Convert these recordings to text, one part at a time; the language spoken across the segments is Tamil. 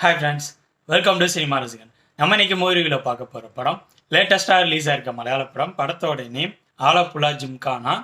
Hi friends welcome to cinema ரசிகன் நம்ம இன்னைக்கு மூவியில் பார்க்க போகிற படம் லேட்டஸ்ட்டாக ரிலீஸ் ஆயிருக்க மலையாள படம் படத்தோட நேம் ஆலப்புழா ஜிம்கானா.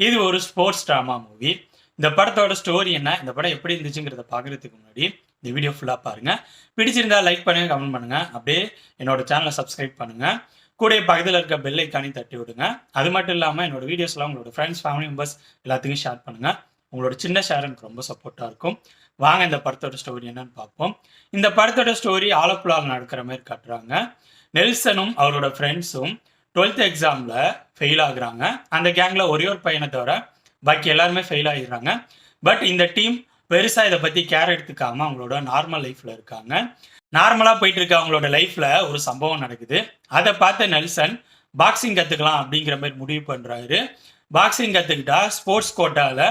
இது ஒரு ஸ்போர்ட்ஸ் ட்ராமா மூவி இந்த படத்தோட ஸ்டோரி என்ன இந்த படம் எப்படி இருந்துச்சுங்கிறத பார்க்குறதுக்கு முன்னாடி இந்த வீடியோ ஃபுல்லாக பாருங்கள் பிடிச்சிருந்தா லைக் பண்ணுங்கள் கமெண்ட் பண்ணுங்கள் அப்படியே என்னோட சேனலை சப்ஸ்கிரைப் பண்ணுங்கள் கூட பக்கத்தில் இருக்க பெல் ஐக்கானையும் தட்டி விடுங்க. அது மட்டும் இல்லாமல் என்னோட வீடியோஸ்லாம் உங்களோட ஃப்ரெண்ட்ஸ் ஃபேமிலி மெம்பர்ஸ் எல்லாத்துக்கும் ஷேர் பண்ணுங்கள் உங்களோட சின்ன ஷேர் எனக்கு ரொம்ப சப்போர்ட்டாக இருக்கும். வாங்க இந்த படத்தோட ஸ்டோரி என்னன்னு பார்ப்போம். இந்த படத்தோட ஸ்டோரி ஆலப்புழாவில் நடக்கிற மாதிரி காட்டுறாங்க. நெல்சனும் அவரோட ஃப்ரெண்ட்ஸும் டுவெல்த் எக்ஸாமில் ஃபெயில் ஆகுறாங்க. அந்த கேங்கில் ஒரே ஒரு பையனை தவிர பாக்கி எல்லாருமே ஃபெயில் ஆகிடுறாங்க பட் இந்த டீம் பெருசாக இதை பற்றி கேர் எடுத்துக்காமல் அவங்களோட நார்மல் லைஃப்பில் இருக்காங்க. நார்மலாக போயிட்டு இருக்க அவங்களோட லைஃப்பில் ஒரு சம்பவம் நடக்குது. அதை பார்த்த நெல்சன் பாக்ஸிங் கற்றுக்கலாம் அப்படிங்கிற மாதிரி முடிவு பண்ணுறாரு பாக்ஸிங் கற்றுக்கிட்டா ஸ்போர்ட்ஸ் கோட்டாவில்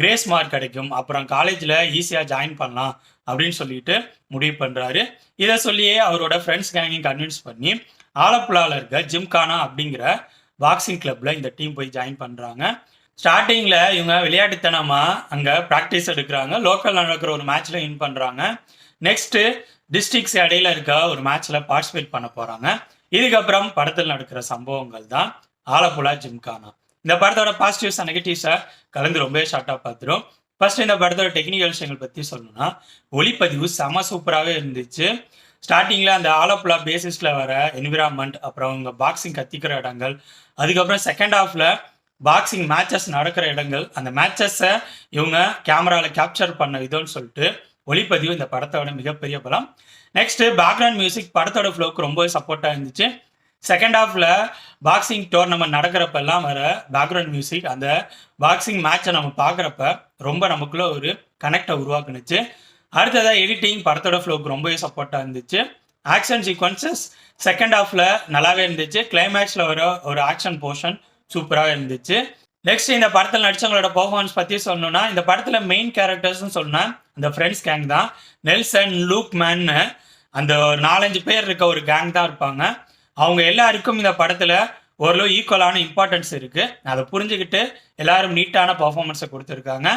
கிரேஸ் மார்க் கிடைக்கும். அப்புறம் காலேஜில் ஈஸியாக ஜாயின் பண்ணலாம் அப்படின்னு சொல்லிட்டு முடிவு பண்ணுறாரு இதை சொல்லியே அவரோட ஃப்ரெண்ட்ஸ் கேங்கையும் கன்வின்ஸ் பண்ணி ஆலப்புழாவில் இருக்க ஜிம்கானா அப்படிங்கிற பாக்ஸிங் கிளப்பில் இந்த டீம் போய் ஜாயின் பண்ணுறாங்க ஸ்டார்டிங்கில் இவங்க விளையாட்டுத்தனமாக அங்கே ப்ராக்டிஸ் எடுக்கிறாங்க. லோக்கல் நடக்கிற ஒரு மேட்ச்சில் வின் பண்ணுறாங்க நெக்ஸ்ட்டு டிஸ்ட்ரிக்ஸ் இடையில இருக்க ஒரு மேட்ச்சில் பார்ட்டிசிபேட் பண்ண போகிறாங்க இதுக்கப்புறம் படத்தில் நடக்கிற சம்பவங்கள் தான் ஆலப்புழா ஜிம்கானா இந்த படத்தோட பாசிட்டிவ்ஸ் நெகட்டிவ்ஸாக கலந்து ரொம்பவே ஷார்ட்டாக பார்த்துரும். ஃபர்ஸ்ட் இந்த படத்தோட டெக்னிக்கல் விஷயங்கள் பற்றி சொல்லணும்னா ஒளிப்பதிவு செம சூப்பராகவே இருந்துச்சு. ஸ்டார்டிங்கில் அந்த ஆலப்புழா பேசிஸில் வர என்விரான்மெண்ட் அப்புறம் அவங்க பாக்ஸிங் கத்திக்கிற இடங்கள் அதுக்கப்புறம் செகண்ட் ஹாஃபில் பாக்ஸிங் மேட்சஸ் நடக்கிற இடங்கள் அந்த மேட்சஸை இவங்க கேமராவில் கேப்சர் பண்ண விதம்னு சொல்லிட்டு ஒளிப்பதிவு இந்த படத்தோட மிகப்பெரிய பலம். நெக்ஸ்ட்டு பேக்ரவுண்ட் மியூசிக் படத்தோட ஃப்ளோக்கு ரொம்பவே சப்போர்ட்டாக இருந்துச்சு. செகண்ட் ஹாஃப்ல பாக்ஸிங் டோர்னமெண்ட் நடக்கிறப்பெல்லாம் வர பேக்ரவுண்ட் மியூசிக் அந்த பாக்ஸிங் மேட்சை நம்ம பார்க்குறப்ப ரொம்ப நமக்குள்ள ஒரு கனெக்டை உருவாக்குனுச்சு. அடுத்ததாக எடிட்டிங் படத்தோட ஃப்ளோக்கு ரொம்பவே சப்போர்ட்டாக இருந்துச்சு. ஆக்ஷன் சீக்வன்சஸ் செகண்ட் ஹாஃப்ல நல்லாவே இருந்துச்சு. கிளைமேக்ஸில் வர ஒரு ஆக்ஷன் போர்ஷன் சூப்பராக இருந்துச்சு. நெக்ஸ்ட் இந்த படத்தில் நடிச்சவங்களோட பர்ஃபார்மன்ஸ் பற்றி சொல்லணும்னா இந்த படத்தில் மெயின் கேரக்டர்ஸ்னு சொன்னா இந்த ஃப்ரெண்ட்ஸ் கேங் தான். நெல்சன் லூக் மேன்னு அந்த ஒரு நாலஞ்சு பேர் இருக்க ஒரு கேங் தான் இருப்பாங்க. அவங்க எல்லாருக்கும் இந்த படத்தில் ஓரளவு ஈக்குவலான இம்பார்ட்டன்ஸ் இருக்குது அதை புரிஞ்சுக்கிட்டு எல்லாரும் நீட்டான பர்ஃபார்மன்ஸை கொடுத்துருக்காங்க.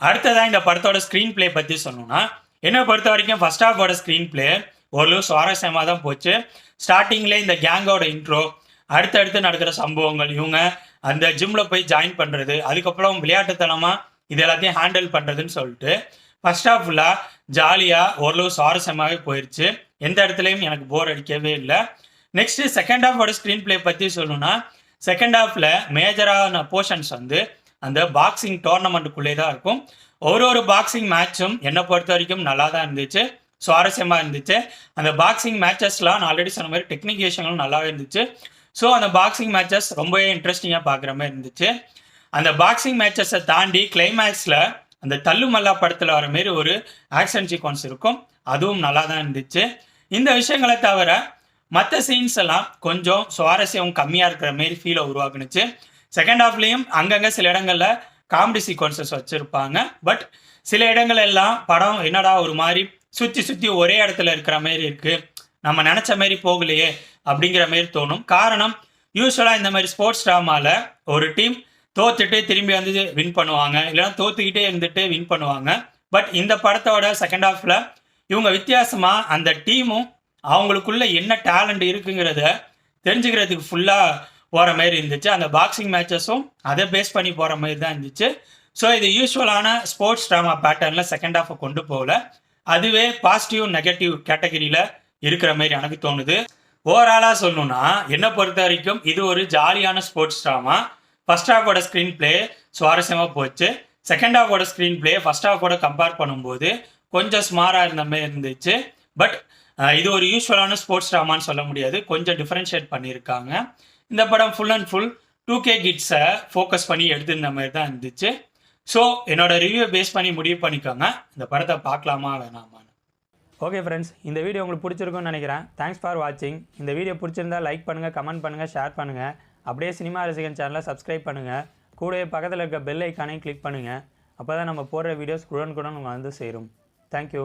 அடுத்ததான் இந்த படத்தோட ஸ்க்ரீன் ப்ளே பற்றி சொல்லணும்னா என்னை பொறுத்த வரைக்கும் ஃபர்ஸ்ட் ஹாஃபோட ஸ்க்ரீன் ப்ளே ஓரளவு சுவாரஸ்யமாக தான் போச்சு. ஸ்டார்டிங்லேயே இந்த கேங்கோட இன்ட்ரோ அடுத்தடுத்து நடக்கிற சம்பவங்கள் இவங்க அந்த ஜிம்மில் போய் ஜாயின் பண்ணுறது அதுக்கப்புறம் விளையாட்டுத்தனமாக இது எல்லாத்தையும் ஹேண்டில் பண்ணுறதுன்னு சொல்லிட்டு ஃபர்ஸ்ட் ஆஃப் ஃபுல்லாக ஜாலியாக ஓரளவு சுவாரஸ்யமாகவே போயிடுச்சு எந்த இடத்துலையும் எனக்கு போர் அடிக்கவே இல்லை. நெக்ஸ்ட் செகண்ட் ஹாஃபோட ஸ்க்ரீன் ப்ளே பற்றி சொல்லணும்னா செகண்ட் ஹாஃபில் மேஜரான போர்ஷன்ஸ் வந்து அந்த பாக்ஸிங் டோர்னமெண்ட்டுக்குள்ளே தான் இருக்கும். ஒரு ஒரு பாக்ஸிங் மேட்சும் என்னை பொறுத்த வரைக்கும் நல்லா தான் இருந்துச்சு. சுவாரஸ்யமாக இருந்துச்சு. அந்த பாக்ஸிங் மேட்சஸ்லாம் நான் ஆல்ரெடி சொன்ன மாதிரி டெக்னிகேஷன்களும் நல்லாவே இருந்துச்சு. ஸோ அந்த பாக்ஸிங் மேட்சஸ் ரொம்பவே இன்ட்ரெஸ்டிங்காக பார்க்குற மாதிரி இருந்துச்சு. அந்த பாக்ஸிங் மேட்சஸை தாண்டி கிளைமேக்ஸில் அந்த தள்ளுமல்லா படத்தில் வர மாரி ஒரு ஆக்ஷன் சீக்வன்ஸ் இருக்கும். அதுவும் நல்லா தான் இருந்துச்சு. இந்த விஷயங்களை தவிர மற்ற சீன்ஸ் எல்லாம் கொஞ்சம் சுவாரஸ்யம் கம்மியாக இருக்கிற மாரி ஃபீலை உருவாக்குனுச்சு. செகண்ட் ஹாஃப்லேயும் அங்கங்கே சில இடங்களில் காமெடி சீக்வன்சஸ் வச்சுருப்பாங்க. பட் சில இடங்கள் எல்லாம் படம் என்னடா ஒரு மாதிரி சுற்றி சுற்றி ஒரே இடத்துல இருக்கிற மாரி இருக்குது நம்ம நினச்ச மாரி போகலையே அப்படிங்கிற மாரி தோணும். காரணம் யூஸ்வலாக இந்த மாதிரி ஸ்போர்ட்ஸ் ட்ராமாவில் ஒரு டீம் தோத்துட்டு திரும்பி வந்து வின் பண்ணுவாங்க. இல்லைன்னா தோத்துக்கிட்டே இருந்துட்டு வின் பண்ணுவாங்க. பட் இந்த படத்தோட செகண்ட் ஹாஃபில் இவங்க வித்தியாசமாக அந்த டீமும் அவங்களுக்குள்ள என்ன டேலண்ட் இருக்குங்கிறத தெரிஞ்சுக்கிறதுக்கு ஃபுல்லாக போகிற மாதிரி இருந்துச்சு. அந்த பாக்ஸிங் மேட்சஸும் அதை பேஸ் பண்ணி போகிற மாதிரி தான் இருந்துச்சு. ஸோ இது யூஸ்வலான ஸ்போர்ட்ஸ் ட்ராமா பேட்டர்னில் செகண்ட் ஹாஃபை கொண்டு போகல. அதுவே பாசிட்டிவ் நெகட்டிவ் கேட்டகரியில் இருக்கிற மாதிரி எனக்கு தோணுது. ஓவராலாக சொல்லணும்னா என்னை பொறுத்த வரைக்கும் இது ஒரு ஜாலியான ஸ்போர்ட்ஸ் ட்ராமா ஃபர்ஸ்ட் ஹாஃபோட ஸ்க்ரீன் ப்ளே சுவாரஸ்யமாக போச்சு. செகண்ட் ஹாஃபோட ஸ்க்ரீன் ப்ளே ஃபர்ஸ்ட் ஹாஃபோட கம்பேர் பண்ணும்போது கொஞ்சம் ஸ்மாராக இருந்த மாதிரி இருந்துச்சு. பட் இது ஒரு யூஸ்வலான ஸ்போர்ட்ஸ் ட்ராமான்னு சொல்ல முடியாது. கொஞ்சம் டிஃப்ரென்ஷியேட் பண்ணியிருக்காங்க. இந்த படம் full and full two K கிட்ஸை focus பண்ணி எடுத்துருந்த மாதிரி தான் இருந்துச்சு. ஸோ என்னோட ரிவ்யூ பேஸ் பண்ணி முடிவு பண்ணிக்கோங்க. இந்த படத்தை பார்க்கலாமா வேணாமான்னு. ஓகே ஃப்ரெண்ட்ஸ் இந்த வீடியோ உங்களுக்கு பிடிச்சிருக்கும்னு நினைக்கிறேன். தேங்க்ஸ் ஃபார் வாட்சிங் இந்த வீடியோ பிடிச்சிருந்தா லைக் பண்ணுங்கள் கமெண்ட் பண்ணுங்கள் ஷேர் பண்ணுங்கள் அப்படியே சினிமா ரசிகன் சேனலை சப்ஸ்கிரைப் பண்ணுங்கள் கூடவே பக்கத்தில் இருக்க பெல் ஐக்கானையும் கிளிக் பண்ணுங்கள் அப்போ தான் நம்ம போடுற வீடியோஸ் குடன் குடன் வந்து சேரும். தேங்க்யூ